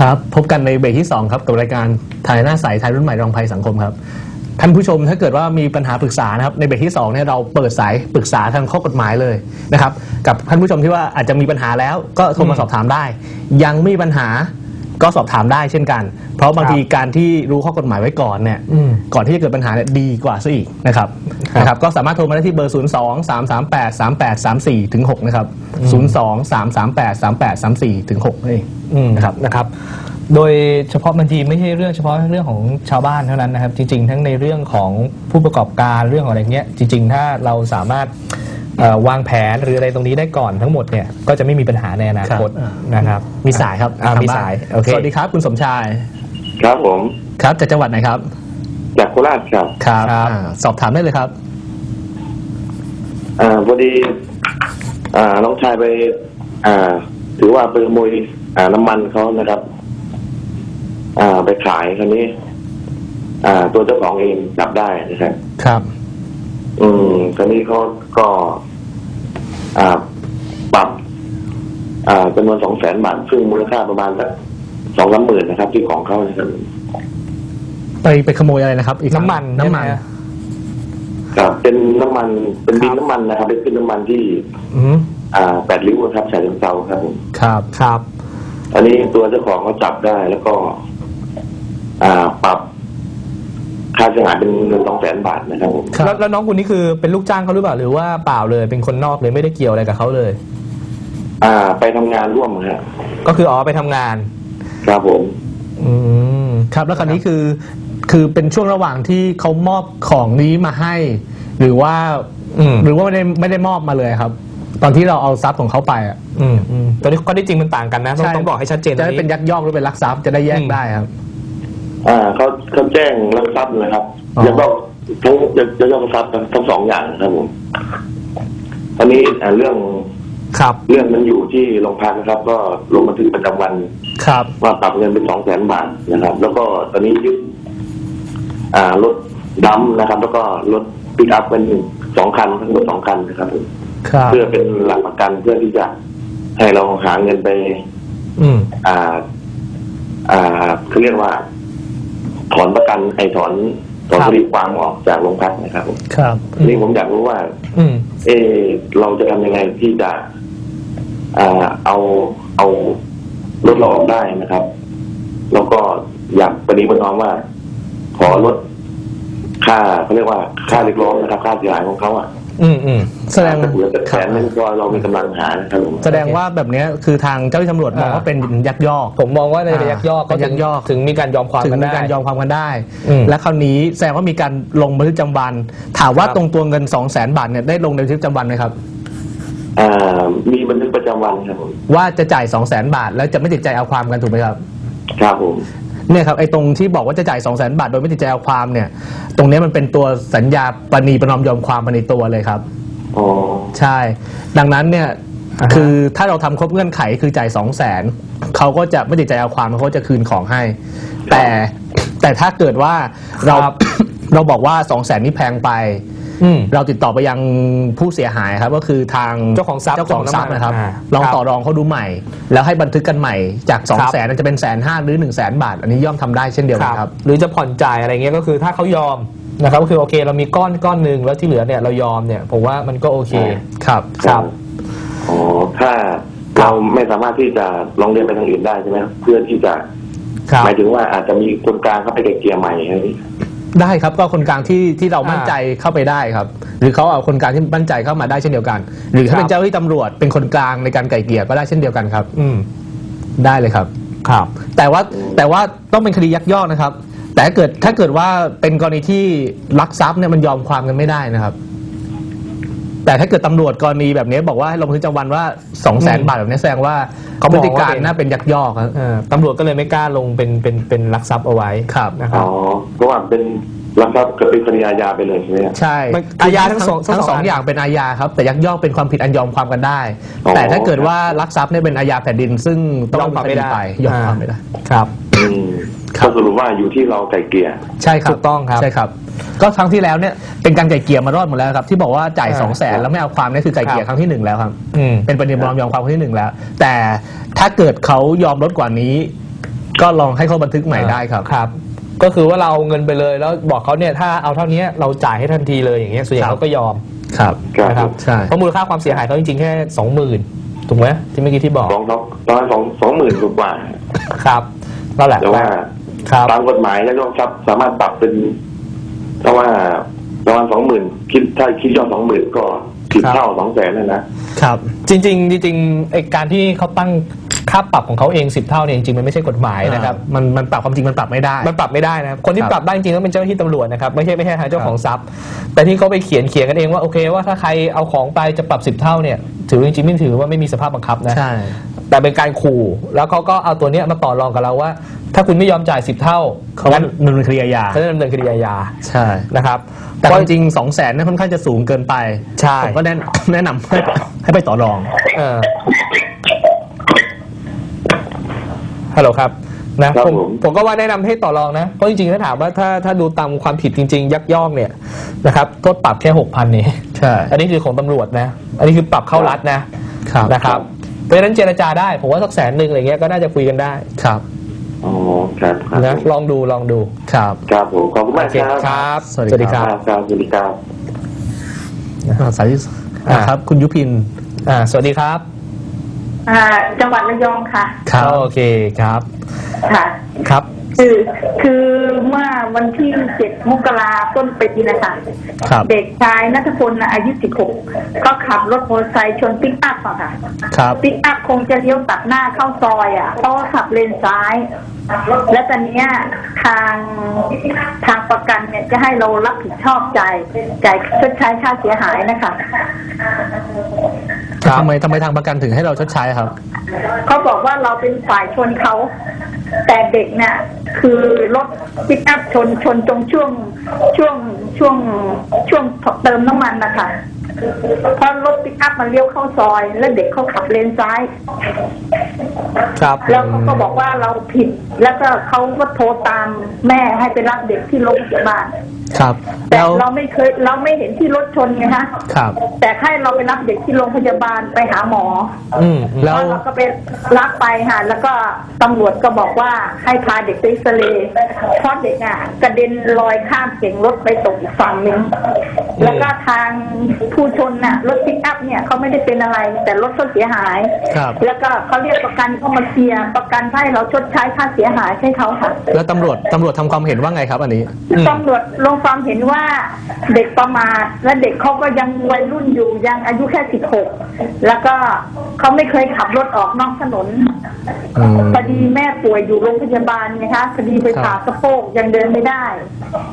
ครับ พบกันในเบรกที่ 2 ครับ กับรายการทายหน้าใสไทยรุ่นใหม่รองภัยสังคมครับท่านผู้ชมถ้าเกิดว่ามีปัญหาปรึกษานะครับในเบรกที่2เนี่ยเราเปิดสายปรึกษาทางข้อกฎหมายเลยนะครับ กับท่านผู้ชมที่ว่าอาจจะมีปัญหาแล้วก็โทรมาสอบถามได้ ยังไม่มีปัญหา ก็สอบถามได้เช่นกัน เพราะบางทีการที่รู้ข้อกฎหมายไว้ก่อนเนี่ยอืมก่อนที่จะเกิดปัญหาเนี่ยดีกว่าซะอีกนะครับครับนะครับ ก็สามารถโทรมาได้ที่เบอร์ 0 2 3 3 8 3 8 3 4ถึง6นะครับ 0 2 3 3 8 3 8 3 4ถึง6นั่นเองอืมนะครับนะครับโดยเฉพาะบางทีไม่ใช่เรื่องเฉพาะเรื่องของชาวบ้านเท่านั้นนะครับ จริง ๆ ทั้งในเรื่องของผู้ประกอบการเรื่องของอะไรเงี้ยจริง ๆ ถ้าเราสามารถเอ่อ วางแผนหรืออะไรตรงนี้ได้ก่อนทั้งหมดเนี่ยก็จะไม่มีปัญหาในอนาคตครับนะครับมีสายครับอ่าทงมีบ้นสายโอเคสวัสดีครับ คุณสมชาย ครับผม ครับจากจังหวัดไหนครับ จากโคราชครับครับครับอ่าสอบถามได้เลยครับอ่าพอดีอ่าน้องชายไป อ่า ถือว่าไปขโมยอ่าน้ำมันเขานะครับ อ่าไปขายคราวนี้ อ่า ตัวเจ้าของเองจับได้นะครับครับ อืมคราวนี้เขาก็อ่า ปรับอ่าจำนวนสองแสนบาทซึ่งมูลค่าประมาณสักสองสามหมื่นนะครับ ที่ของเขานะครับไปไปขโมยอะไรนะครับ อีกครั้งน้ำมันน้ำมันใช่ไหมครับเป็นน้ำมันเป็นบินน้ำมันนะครับ เป็นบินน้ำมันที่อืมอ่าแปดริ้วครับฉะเชิงเซาครับผมครับครับ อันนี้ตัวเจ้าของเขาจับได้แล้วก็ อ่าปรับ ค่าเสียหายเป็นเงินสองแสนบาทนะครับผมครับ แล้วแล้วน้องคนนี้คือเป็นลูกจ้างเขาหรือเปล่าหรือว่าเปล่าเลยเป็นคนนอกเลยไม่ได้เกี่ยวอะไรกับเขาเลย อ่า ไปทำงานร่วมครับก็คืออ๋อไปทำงาน ครับผม อืมครับแล้วคราวนี้คือ คือเป็นช่วงระหว่างที่เขามอบของนี้มาให้ หรือว่าอืมหรือว่าไม่ได้ไม่ได้มอบมาเลยครับ ตอนที่เราเอาทรัพย์ของเขาไปอะอืมอืมตอนนี้ข้อที่จริงมันต่างกันนะ ต้องใช่ต้องบอกให้ชัดเจนจะได้ตรงเป็นยักยอกหรือเป็นลักทรัพย์จะได้แยกอืม ได้ครับ อ่าเขาเขาแจ้งรักทรัพย์นะครับอ๋อแล้วก็ทั้งจะจะยกทรัพย์ทั้งสองอย่างนะครับผมอันนี้อ่าเรื่องครับเรื่องมันอยู่ที่โรงพักนะครับ ก็ลงบันทึกประจำวัน ครับว่าปรับเงินเป็นสองแสนบาทนะครับ แล้วก็ตอนนี้ยึดอ่ารถดัมนะครับ แล้วก็รถปิกอัพเป็นสองคันทั้งหมดสองคันนะครับผมครับ เพื่อเป็นหลักประกันเพื่อที่จะให้เราหาเงินไป อืม อ่า อ่าเขาเรียกว่า ถอนประกันไอ้ถอนถอนครับคดีความออกจากโรงพักนะครับผมครับทีนี่ผมอยากรู้ว่า อืมเออเราจะทำยังไงที่จะอ่าเอาเอารถเราออกได้นะครับ แล้วก็อยากปฏิบัติน้องว่า ขอลดค่าเขาเรียกว่าค่าเรียกร้องนะครับ ค่าเสียหายของเขาอะ อืมอืมแสดงถ้าเหลือแต่แสนนึงก็เรามีกำลังหานะครับผมแสดงว่าแบบเนี้ยคือทางเจ้าหน้าที่ตำรวจมองอ่าว่าเป็นยักยอก ผมมองว่าในระยักยอกเป็นยักยอกถึงมีการยอมความถึงกันมีได้ การยอมความกันได้ อืมและคราวนี้แสดงว่ามีการลงบันทึกประจำวัน ถามว่าครับ ตรงตัวเงิน 2 0 0 0 0 0บาทเนี่ยได้ลงในบันทึกประจำวันไหมครับ อ่ามีบันทึกประจำวันครับผมว่าจะจ่าย 2 0 0 0 0 0บาท แล้วจะไม่ติดใจเอาความกันถูกไหมครับ ครับผม เนี่ยครับไอ้ตรงที่บอกว่าจะจ่าย2 0 0 0 0 0 บาทโดยไม่ติดใจเอาความเนี่ย ตรงเนี้ยมันเป็นตัวสัญญาปณีประนอมยอมความมาในตัวเลยครับ อ๋อใช่ ดังนั้นเนี่ยอ่าฮะ คือถ้าเราทำครบเงื่อนไขคือจ่าย2 0 0 0 0 0เขาก็จะไม่ติดใจเอาความเขาก็จะคืนของให้ แต่แต่ถ้าเกิดว่าเราครับเราบอกว่า2 0 0 0 0 0นี่แพงไป อืมเราติดต่อไปยังผู้เสียหายครับ ก็คือทางเจ้าของทรัพย์เจ้าของทรัพย์นะครับ อ่าลองครับ ต่อรองเขาดูใหม่ แล้วให้บันทึกกันใหม่จาก2 0ครับ0 0 0 0จะเป็นแสนห้าหรือ1 0 0 0 0แบาท อันนี้ย่อมทำได้เช่นเดียวกันครับ หรือจะผ่อนจ่ายอะไรเงี้ยก็คือถ้าเขายอมนะครับก็คือโอเคเรามีก้อนก้อนหนึ่งแล้วที่เหลือเนี่ยเรายอมเนี่ยผมว่ามันก็โอเค ครับ ครับ อ๋อถ้าเราไม่สามารถที่จะลองเรียนไปทางอื่นได้ใช่ไหมเพื่อที่จะ ครับ หมายถึงว่าอาจจะมีคนกลางเข้าไปไกลเกลี่ยใหม่อะไรอย่างนี้ ได้ครับก็คนกลางที่ที่เราอ่ามั่มั่นใจเข้าไปได้ครับ หรือเขาเอาคนกลางที่มั่นใจเข้ามาได้เช่นเดียวกัน หรือถ้าครับเป็นเจ้าหน้าที่ตำรวจเป็นคนกลางในการไกล่เกลี่ยก็ได้เช่นเดียวกันครับ อืมได้เลยครับ ครับ แต่ว่าแต่ว่าต้องเป็นคดียักยอกนะครับ แต่ถ้าเกิดถ้าเกิดว่าเป็นกรณีที่ลักทรัพย์เนี่ยมันยอมความกันไม่ได้นะครับ แต่ถ้าเกิดตำรวจกรณีแบบนี้บอกว่าให้ลงบันทึกประจำวันว่า2 0 0 0 0 0 บาทแบบนี้แสดงว่าเขาพมฤองว่าติการเป็นน่าเป็นยักยอกครับ เอ่อตำรวจก็เลยไม่กล้าลงเป็นเป็นเป็นลักทรัพย์เอาไว้ครับ นะครับ อ๋อเพราะว่าเป็นรักทรัพย์เกิดเป็นคดีอาญาไปเลยใช่ไหมครับใช่มันอาญาทั้งสองทั้ทั้งงสสอองงอัน อย่างเป็นอาญาครับ แต่ยักยอกเป็นความผิดอันยอมความกันได้ อ๋อ แต่ถ้าเกิดว่าลักทรัพย์เนี่ยเป็นอาญาแผ่นดิน ซึ่งต้องยอมความไม่ได้ปยอมความไม่ได้ ครับ อืมครับ ก็สรุปว่าอยู่ที่เราไกลเกลี่ยใช่ครับถูกต้องครับใช่ครับ ก็ครั้งที่แล้วเนี่ยเป็นการไก่เกลี่ยมารอดหมดแล้วครับที่บอกว่าจ่ายอ่าสองแสนแล้วไม่เอาความเนี่ยคือไก่เกลี่ยครับครั้งที่หนึ่งแล้วครับอืมเป็นประเด็นประนอมยอมความครั้งที่หนึ่งแล้ว แต่ถ้าเกิดเขายอมลดกว่านี้ ก็ลองให้เขาบันทึกใหม่ได้ครับครับก็คือว่าเราเอาเงินไปเลยแล้วบอกเขาเนี่ยถ้าเอาเท่านี้เราจ่ายให้ทันทีเลยอย่างเงี้ยส่วนใหญ่ครับเขาก็ยอมครับครับนะครับใช่เพราะมูลค่าความเสียหายเขาจริงๆแค่สองหมื่นถูกไหมที่เมื่อกี้ที่บอกสองสองประมาณสองสองหมื่นกว่าครับนั่นแหละแต่ว่า ครับตามกฎหมายแล้วก็ครับ สามารถปรับเป็นถ้าว่าประมาณสองหมื่นคิดถ้าคิดยอดสองหมื่นก็สิบครับเท่าสองแสนนะนะครับ จริงๆจริงๆไอการที่เขาตั้งค่าปรับของเขาเองสิบเท่าเนี่ยจริงๆมันไม่ใช่กฎหมายนะครับมันมันปรับความจริงมันปรับไม่ได้ มันปรับไม่ได้นะครับคนที่ครับปรับได้จริงๆต้องเป็นเจ้าหน้าที่ตำรวจนะครับไม่ใช่ไม่ใช่ทางเจ้าของทรัพย์ แต่ที่เขาไปเขียนเขียนกันเองว่าโอเคว่าถ้าใครเอาของไปจะปรับสิบเท่าเนี่ยถือจริงๆไม่ถือว่าไม่มีสภาพบังคับนะใช่ แต่เป็นการขู่ แล้วเขาก็เอาตัวเนี้ยมาต่อรองกับเราว่า ถ้าคุณไม่ยอมจ่ายสิบเท่าเขาว่าดำเนินคดีอาญาเขาจะดำเนินคดีอาญาใช่นะครับ แต่ความจริงสองแสนนี่ยค่อนข้างจะสูงเกินไปใช่ ผมก็แนะแนะนำให้ให้ไปต่อรอง เออฮัลโหลครับนะครับผมผม ผมก็ว่าแนะนำให้ต่อรองนะเพราะจริงๆถ้าถามว่าถ้าถ้าดูตามความผิดจริง ๆ ยักยอกเนี่ยนะครับโทษปรับแค่หกพันนี่ใช่ อันนี้คือของตำรวจนะ อันนี้คือปรับเข้ารัฐนะครับ นะครับ เพราะฉะนั้นเจรจาได้ ผมว่าสักแสนหนึ่งอะไรเงี้ยก็น่าจะคุยกันได้ครับอ๋อครับครับนะลองดูลองดูครับครับผมขอบคุณมากโอเคครับครับ สวัสดีครับครับครับสวัสดีครับอ่าสายที่อ่าครับ คุณยุพินอ่า สวัสดีครับ อ่า จังหวัดระยองค่ะครับโอเคครับ ค่ะ ครับ คือคือเมื่อวันที่เจ็ดมกราต้นปีนะคะครับเด็กชายนัทพลน่ะอายุสิบหกก็ขับรถมอเตอร์ไซค์ชนปิกอัพอะค่ะครับปิกอัพคงจะเลี้ยวตัดหน้าเข้าซอยอะเพราะว่าขับเลนซ้าย และตอนเนี้ยทางทางประกันเนี่ยจะให้เรารับผิดชอบจ่ายจ่ายชดใช้ค่าเสียหายนะคะครับ ทำไมทำไมทางประกันถึงให้เราชดใช้ครับ เขาบอกว่าเราเป็นฝ่ายชนเขา แต่เด็กเนี่ยคือรถปิกอัพชนชนตรงช่วงช่วงช่วงช่วงเติมน้ำมันนะคะเพราะรถปิกอัพมันเลี้ยวเข้าซอย แล้วเด็กเขาขับเลนซ้าย ครับแล้วเขาก็บอกว่าเราผิด แล้วก็เขาก็โทรตามแม่ให้ไปรับเด็กที่โรงพยาบาลครับ แต่แล้วเราไม่เคยเราไม่เห็นที่รถชนไงฮะครับ แต่ให้เราไปรับเด็กที่โรงพยาบาลไปหาหมอ อืมอืมแล้วเราก็ไปรับไปค่ะแล้วก็ตำรวจก็บอกว่าให้พาเด็กไปเอ็กซเรย์เพราะเด็กอะกระเด็นลอยข้ามเสียงรถไปตกอีกฝั่งหนึ่งแล้วก็ทางผู้ชนน่ะรถปิกอัพเนี่ยเขาไม่ได้เป็นอะไร แต่รถเขาเสียหาย ครับ แล้วก็เขาเรียกประกันเข้ามาเคลียร์ประกันให้เราชดใช้ค่าเสียหายให้เขาค่ะแล้วตำรวจตำรวจทำความเห็นว่าไงครับ อันนี้ตำรวจลงความเห็นว่าเด็กประมาทและเด็กเขาก็ยังวัยรุ่นอยู่ยังอายุแค่สิบหกแล้วก็เขาไม่เคยขับรถออกนอกถนนอืม พอดีแม่ป่วยอยู่โรงพยาบาลไงคะพอดีไปครับผ่าสะโพกยังเดินไม่ได้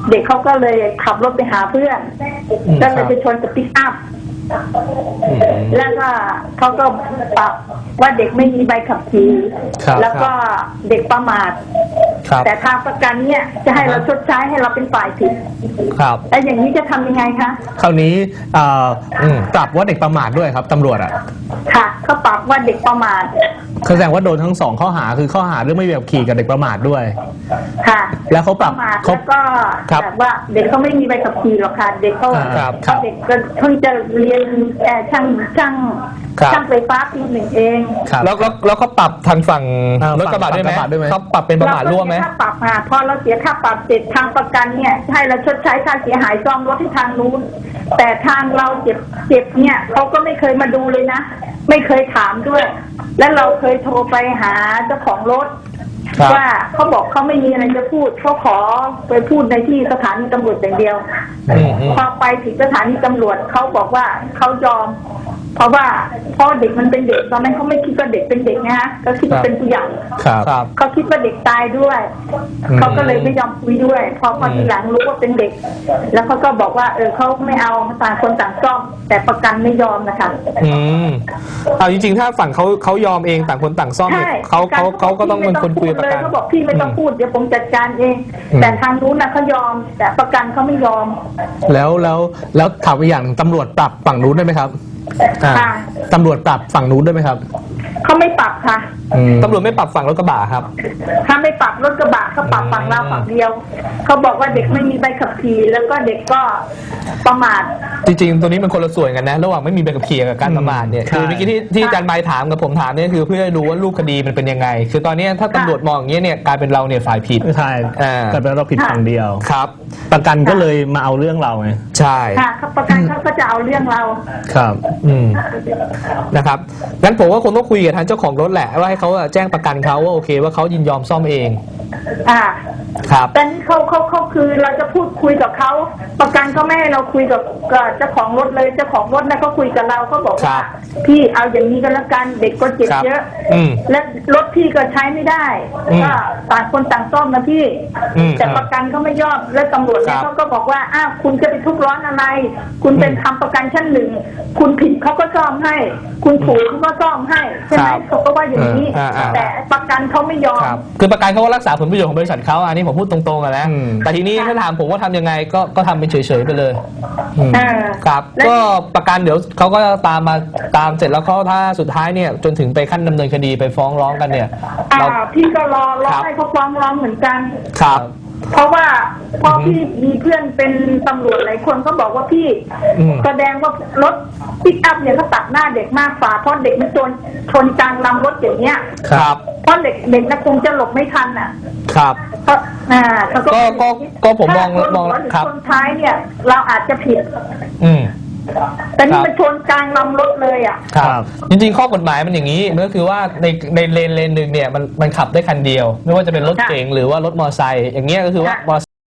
เด็กเขาก็เลยขับรถไปหาเพื่อนอืม ก็เลยไปชนกับปิกอัพอืม แล้วก็เขาก็ปรับว่าเด็กไม่มีใบขับขี่ครับแล้วก็เด็กประมาท ครับ แต่ทางประกันเนี่ยจะให้เราชดใช้ให้เราเป็นฝ่ายผิดครับ แล้วอย่างนี้จะทำยังไงคะ คราวนี้เอ่ออมปรับว่าเด็กประมาทด้วยครับตำรวจอะ ค่ะ เขาปรับว่าเด็กประมาทแสดงว่าโดนทั้งสองข้อหาคือข้อหาเรื่องไม่มีแบบขี่กับเด็กประมาทด้วย ค่ะแล้วเขาปปรับระมาทเขา แล้วก็ครับแบบว่าเด็กเขาไม่มีใบขับขี่หรอกค่ะ เด็กเขาอ่าครับเขาเด็กก็เพิ่งจะเรียนเอ่อช่างช่างครับ ช่างไฟฟ้าปีหนึ่งเองครับ แล้วแล้วแล้วเขาปรับทางฝั่งอ่ารถกระบะด้วยไหมฝั่งกระบะด้วยไหม เขาปรับเป็นประมาทร่วมไหม เาก็เสียค่าปรับค่ะพอเราเสียค่าปรับเสร็จทางประกันเนี่ยให้เราชดใช้ค่าเสียหายซ่อมรถที่ทางนู้นแต่ทางเราเจ็บเจ็บเนี่ยเขาก็ไม่เคยมาดูเลยนะ ไม่เคยถามด้วย แล้วเราเคยโทรไปหาเจ้าของรถ ครับว่าเขาบอกเขาไม่มีอะไรจะพูดเขาขอไปพูดในที่สถานีตำรวจอย่างเดียว อืมอืม พอไปถึงสถานีตำรวจเขาบอกว่าเขายอม เพราะว่าพ่อเด็กมันเป็นเด็กตอนนั้นเขาไม่คิดว่าเด็กเป็นเด็กนะฮะก็คิดว่าเป็นผู้ใหญ่ครับครับ เขาคิดว่าเด็กตายด้วย อืม เขาก็เลยไม่ยอมคุยด้วยพอพอทีหลังรู้ว่าเป็นเด็ก แล้วเขาก็บอกว่า เออเขาไม่เอาต่างคนต่างซ่อมแต่ประกันไม่ยอมนะคะ อืมเอาจริง ๆ ถ้าฝั่งเขาเขายอมเองต่างคนต่างซ่อมเนี่ยเขาเขาเขาก็ต้องเป็นคนคุยกับประกัน เขาบอกพี่ไม่ต้องพูดเดี๋ยวผมจัดการเอง อืม แต่ทางนู้นนะเขายอม แต่ประกันเขาไม่ยอม แล้วแล้วแล้วถามอีกอย่างหนึ่งตำรวจปรับฝั่งนู้นได้ไหมครับ อ่าค่ะ ตำรวจปรับฝั่งนู้นด้วยไหมครับเขาไม่ปรับค่ะ อืมตำรวจไม่ปรับฝั่งรถกระบะครับ ถ้าไม่ปรับรถกระบะเขาปรับฝั่งเราฝั่งเดียว เขาบอกว่าเด็กไม่มีใบขับขี่แล้วก็เด็กก็ประมาท จริงๆ ตัวนี้มันคนละส่วนกันนะ ระหว่างไม่มีใบขับขี่กับการประมาทเนี่ย ใช่ คือเมื่อกี้ที่ที่อาจารย์ใบถามกับผมถามเนี่ยคือเพื่อให้รู้ว่ารูปคดีมันเป็นยังไง คือตอนเนี้ยถ้าตำรวจมองอย่างเงี้ยเนี่ยกลายเป็นเราเนี่ยฝ่ายผิด ใช่อ่า แต่เป็นเราผิดฝั่งเดียว ครับ ประกันก็เลยมาเอาเรื่องเราไง ใช่ ค่ะเขาประกันเขาก็จะเอาเรื่องเรา ครับอืมนะครับงั้นผมว่าคงต้องคุยกับทางเจ้าของรถแหละว่าให้เขาแจ้งประกันเขาว่าโอเค ว่าเขายินยอมซ่อมเอง อ่า ครับ แต่นี่เขาเขาเขาคือเราจะพูดคุยกับเขาประกันเขาไม่ให้เราคุยกับกับเจ้าของรถเลยเจ้าของรถนะเขาคุยกับเราเขาบอกครัว่าบพี่เอาอย่างนี้ก็แล้วกันเด็กก็เจ็บครับเยอะ อืมและรถพี่ก็ใช้ไม่ได้อืมก็ต่างคนต่างซ่อมนะพี่ อืมแต่ประกันเขาไม่ยอมและตำรวจเนี่คยรับเขาก็บอกว่าอ้าวคุณจะไปทุกข์ร้อนอะไร คุณเป็นทำประกันชั้นหนึ่งคุณผิดเขาก็ซ่อมให้ คุณถูกเขาก็ซ่อมให้ใช่ไหมครับเขาก็ว่าอย่างนี้ เอออ่าๆแต่ประกันเขาไม่ยอม ครับคือประกันเขาก็รักษาผลประโยชน์ของบริษัทเขาอันนี้ผมพูดตรงๆอะนะอืม แต่ทีนี้ถ้าถามผมว่าทำยังไงก็ก็ทำเป็นเฉยๆไปเลย อืมเออครับและก็ประกันเดี๋ยวเขาก็ตามมาตามเสร็จแล้วเขาถ้าสุดท้ายเนี่ยจนถึงไปขั้นดำเนินคดีไปฟ้องร้องกันเนี่ยอ่าเรา พี่ก็รอรอครับ ให้เขาฟ้องร้องเหมือนกัน ครับ เพราะว่าเพราะพี่มีเพื่อนเป็นตำรวจหลายคนก็บอกว่าพี่อืม แสดงว่ารถปิกอัพเนี่ยเขาตัดหน้าเด็กมากกว่าเพราะเด็กมันชนชนกลางลำรถอย่างเนี้ยครับ เพราะเด็กเด็กนะคงจะหลบไม่ทันอะครับ ก็อ่าเขาก็ก็ก็ก็ผมมองถ้าชนมองหัวหรือครับชนท้ายเนี่ย เราอาจจะผิด อืม แต่นี่ครับมันชนกลางลำรถเลยอะ ครับจริงๆ ข้อกฎหมายมันอย่างนี้มันก็คือว่าในในเลนเลนหนึ่งเนี่ยมันมันขับได้คันเดียว ไม่ว่าจะเป็นรถค่ะเก๋งหรือว่ารถมอเตอร์ไซค์อย่างเงี้ยก็คือว่าค่ะมอเตอร์